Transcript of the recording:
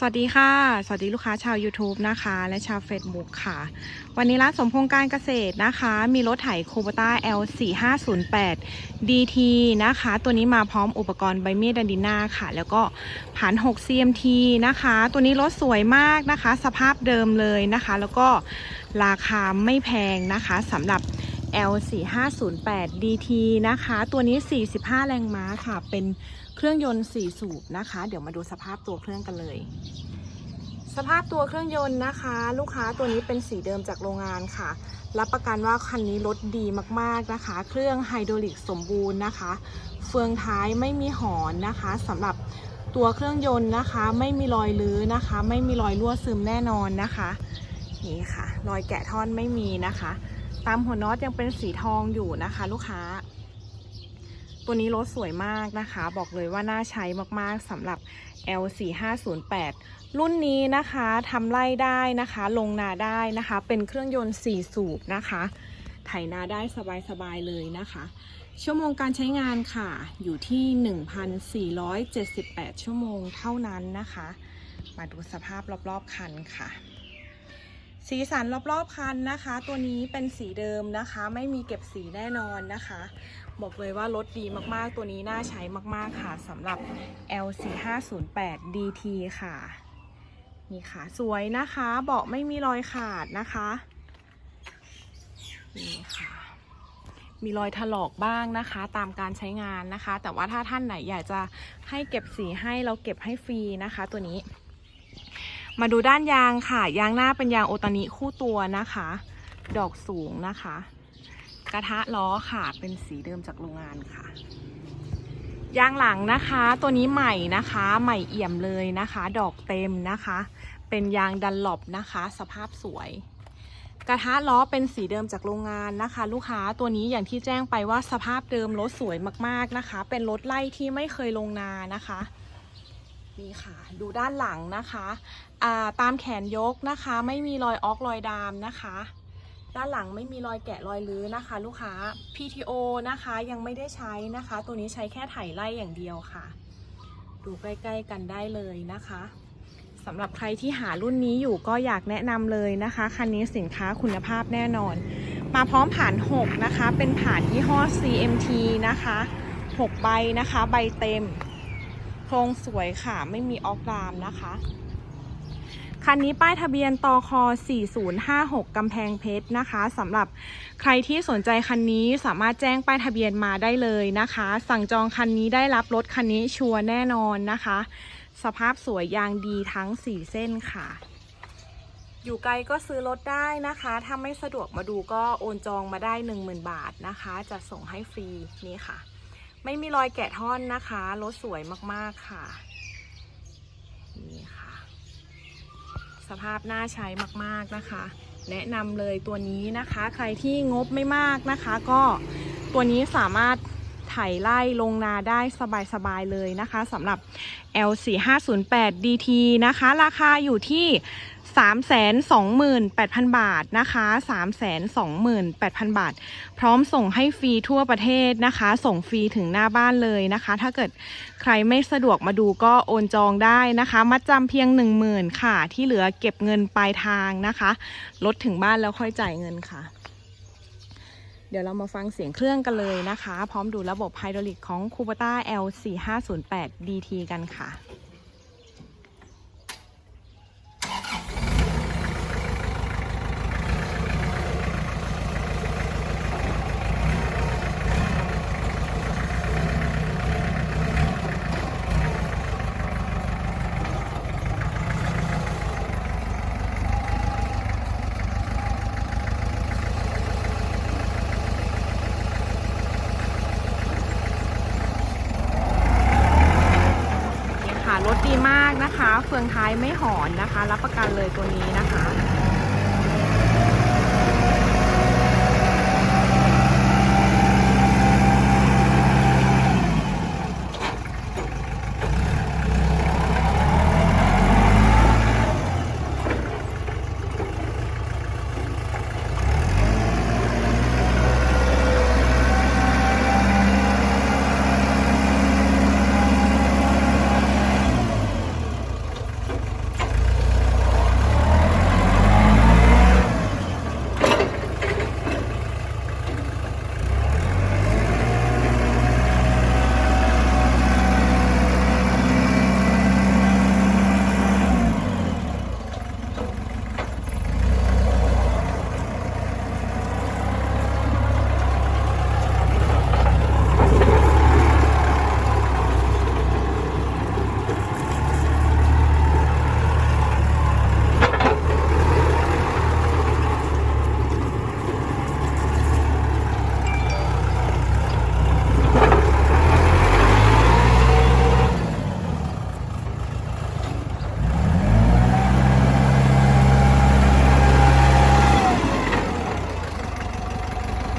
สวัสดีค่ะ สวัสดีลูกค้าชาว YouTube นะคะ และชาว Facebook ค่ะ วันนี้ร้านสมพงษ์การเกษตรนะคะ มีรถไถโคบต้า L4508 DT นะคะ ตัวนี้มาพร้อมอุปกรณ์ใบเมีดดันดิน่าค่ะ แล้วก็ผ่าน 6 CMT นะคะ ตัวนี้รถสวยมากนะคะ สภาพเดิมเลยนะคะ แล้วก็ราคาไม่แพงนะคะสำหรับ L4508 DT นะคะ ตัวนี้ 45 แรงม้าค่ะ เป็นเครื่องยนต์ 4 สูบนะคะ เดี๋ยวมาดูสภาพตัวเครื่องกันเลย สภาพตัวเครื่องยนต์นะคะ ลูกค้าตัวนี้เป็นสีเดิมจากโรงงานค่ะ รับประกันว่าคันนี้รถดีมากๆนะคะ เครื่องไฮดรอลิกสมบูรณ์นะคะ เฟืองท้ายไม่มีหอนนะคะสำหรับตัวเครื่องยนต์นะคะ ไม่มีรอยลื้อนะคะ ไม่มีรอยรั่วซึมแน่นอนนะคะ นี่ค่ะ รอยแกะท่อนไม่มีนะคะ ตามหัวน็อตยังเป็นสีทองอยู่นะคะ ลูกค้า ตัวนี้รถสวยมากนะคะ บอกเลยว่าน่าใช้มากๆสำหรับ L4508 รุ่นนี้นะคะทำไล่ได้นะคะ ลงนาได้นะคะ เป็นเครื่องยนต์ 4 สูบนะคะไถนาได้สบายๆเลยนะคะ ชั่วโมงการใช้งานค่ะ อยู่ที่ 1,478 ชั่วโมงเท่านั้นนะคะ มาดูสภาพรอบๆคันค่ะ สีสันรอบๆคันนะคะ ตัวนี้เป็นสีเดิมนะคะ ไม่มีเก็บสีแน่นอนนะคะ บอกเลยว่ารถดีมากๆ ตัวนี้น่าใช้มากๆค่ะสำหรับ L4508 DT ค่ะ นี่ค่ะ สวยนะคะ เบาะไม่มีรอยขาดนะคะ นี่ค่ะ มีรอยถลอกบ้างนะคะ ตามการใช้งานนะคะ แต่ว่าถ้าท่านไหนอยากจะให้เก็บสีให้เราเก็บให้ฟรีนะคะ ตัวนี้ มาดูด้านยางค่ะ ยางหน้าเป็นยางโอตานิคู่ตัวนะคะ ดอกสูงนะคะ กระทะล้อค่ะ เป็นสีเดิมจากโรงงานค่ะ ยางหลังนะคะ ตัวนี้ใหม่นะคะ ใหม่เอี่ยมเลยนะคะ ดอกเต็มนะคะ เป็นยางดันหลบนะคะ สภาพสวย กระทะล้อเป็นสีเดิมจากโรงงานนะคะ ลูกค้าตัวนี้อย่างที่แจ้งไปว่าสภาพเดิมรถสวยมากๆนะคะ เป็นรถไล่ที่ไม่เคยลงนานะคะ นี่ค่ะ ดูด้านหลังนะคะอ่าตามแขนยกนะคะ ไม่มีรอยออกรอยดามนะคะ ด้านหลังไม่มีรอยแกะรอยลื้อนะคะ ลูกค้า PTO นะคะยังไม่ได้ใช้นะคะ ตัวนี้ใช้แค่ไถไล่อย่างเดียวค่ะ ดูใกล้ๆกันได้เลยนะคะสำหรับใครที่หารุ่นนี้อยู่ก็อยากแนะนำเลยนะคะ คันนี้สินค้าคุณภาพแน่นอน มาพร้อมผ่าน 6 นะคะ เป็นผ่านยี่ห้อ CMT นะคะ 6 ใบนะคะ ใบเต็ม โครงสวยค่ะไม่มีออกรามนะคะ คันนี้ป้ายทะเบียนตค4056กำแพงเพชรนะคะสำหรับใครที่สนใจคันนี้สามารถแจ้งป้ายทะเบียนมาได้เลยนะคะ สั่งจองคันนี้ได้รับรถคันนี้ชัวร์แน่นอนนะคะ สภาพสวยยางดีทั้ง 4 เส้นค่ะอยู่ไกลก็ซื้อรถได้นะคะ ถ้าไม่สะดวกมาดูก็โอนจองมาได้ 10,000 บาทนะคะ จะส่งให้ฟรีนี่ค่ะ ไม่มีรอยแกะท่อนนะคะรถสวยมากๆค่ะ นี่ค่ะ สภาพน่าใช้มากๆนะคะ แนะนำเลยตัวนี้นะคะ ใครที่งบไม่มากนะคะ ก็ตัวนี้สามารถไถไล่ลงนาได้สบาย ๆ เลยนะคะสำหรับ L4508 DT นะคะ ราคาอยู่ที่ 328,000 บาทนะคะ328,000 บาท พร้อมส่งให้ฟรีทั่วประเทศนะคะ ส่งฟรีถึงหน้าบ้านเลยนะคะ ถ้าเกิดใครไม่สะดวกมาดูก็โอนจองได้นะคะมัดจำเพียง 10,000ค่ะ ที่เหลือเก็บเงินปลายทางนะคะรถถึงบ้านแล้วค่อยจ่ายเงินค่ะ เดี๋ยวเรามาฟังเสียงเครื่องกันเลยนะคะ พร้อมดูระบบไฮดรอลิกของ c u b a t a L4508 DT กันค่ะ เฟืองท้ายไม่หอนนะคะ รับประกันเลยตัวนี้นะคะ